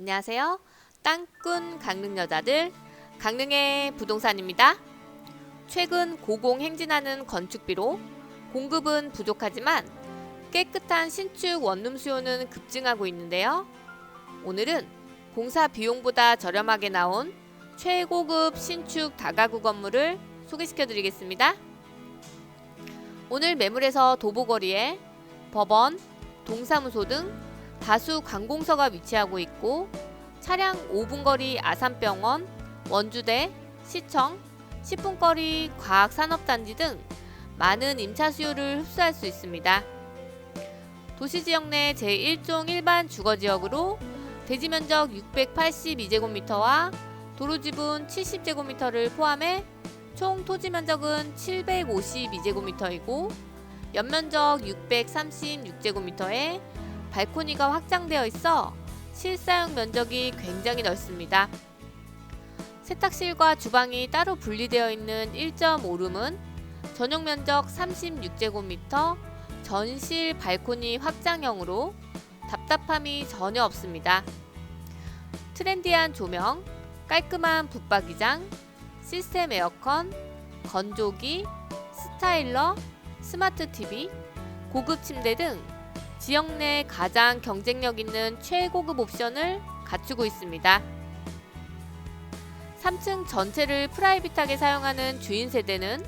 안녕하세요. 땅꾼 강릉 여자들 강릉의 부동산입니다. 최근 고공 행진하는 건축비로 공급은 부족하지만 깨끗한 신축 원룸 수요는 급증하고 있는데요. 오늘은 공사 비용보다 저렴하게 나온 최고급 신축 다가구 건물을 소개시켜 드리겠습니다. 오늘 매물에서 도보거리에 법원, 동사무소 등 다수 관공서가 위치하고 있고 차량 5분 거리 아산병원, 원주대, 시청, 10분 거리 과학산업단지 등 많은 임차 수요를 흡수할 수 있습니다. 도시 지역 내 제1종 일반 주거 지역으로 대지 면적 682제곱미터와 도로 지분 70제곱미터를 포함해 총 토지 면적은 752제곱미터이고 연면적 636제곱미터에 발코니가 확장되어 있어 실사용 면적이 굉장히 넓습니다. 세탁실과 주방이 따로 분리되어 있는 1.5룸은 전용 면적 36제곱미터 전실 발코니 확장형으로 답답함이 전혀 없습니다. 트렌디한 조명, 깔끔한 붙박이장, 시스템 에어컨, 건조기, 스타일러, 스마트 TV, 고급 침대 등 지역 내 가장 경쟁력 있는 최고급 옵션을 갖추고 있습니다. 3층 전체를 프라이빗하게 사용하는 주인 세대는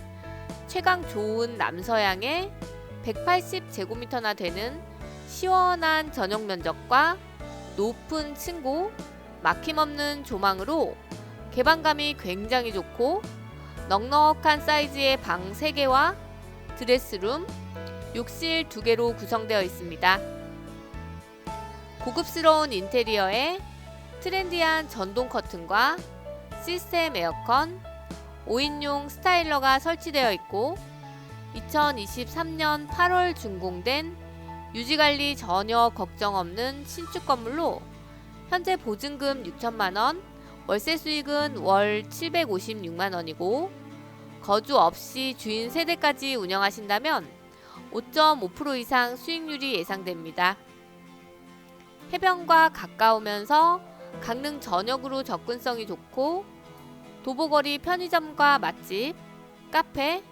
최강 좋은 남서양의 180제곱미터나 되는 시원한 전용 면적과 높은 층고, 막힘없는 조망으로 개방감이 굉장히 좋고 넉넉한 사이즈의 방 3개와 드레스룸, 욕실 2개로 구성되어 있습니다. 고급스러운 인테리어에 트렌디한 전동 커튼과 시스템 에어컨, 5인용 스타일러가 설치되어 있고 2023년 8월 준공된 유지관리 전혀 걱정 없는 신축 건물로 현재 보증금 6천만 원, 월세 수익은 월 756만 원이고 거주 없이 주인 세대까지 운영하신다면 5.5% 이상 수익률이 예상됩니다. 해변과 가까우면서 강릉 전역으로 접근성이 좋고 도보거리 편의점과 맛집, 카페,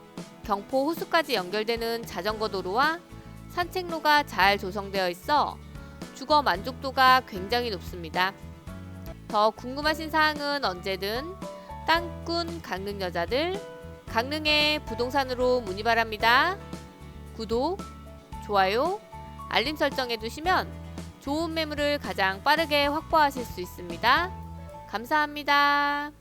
경포 호수까지 연결되는 자전거 도로와 산책로가 잘 조성되어 있어 주거 만족도가 굉장히 높습니다. 더 궁금하신 사항은 언제든 땅꾼 강릉 여자들 강릉의 부동산으로 문의 바랍니다. 구독, 좋아요, 알림 설정해 두시면 좋은 매물을 가장 빠르게 확보하실 수 있습니다. 감사합니다.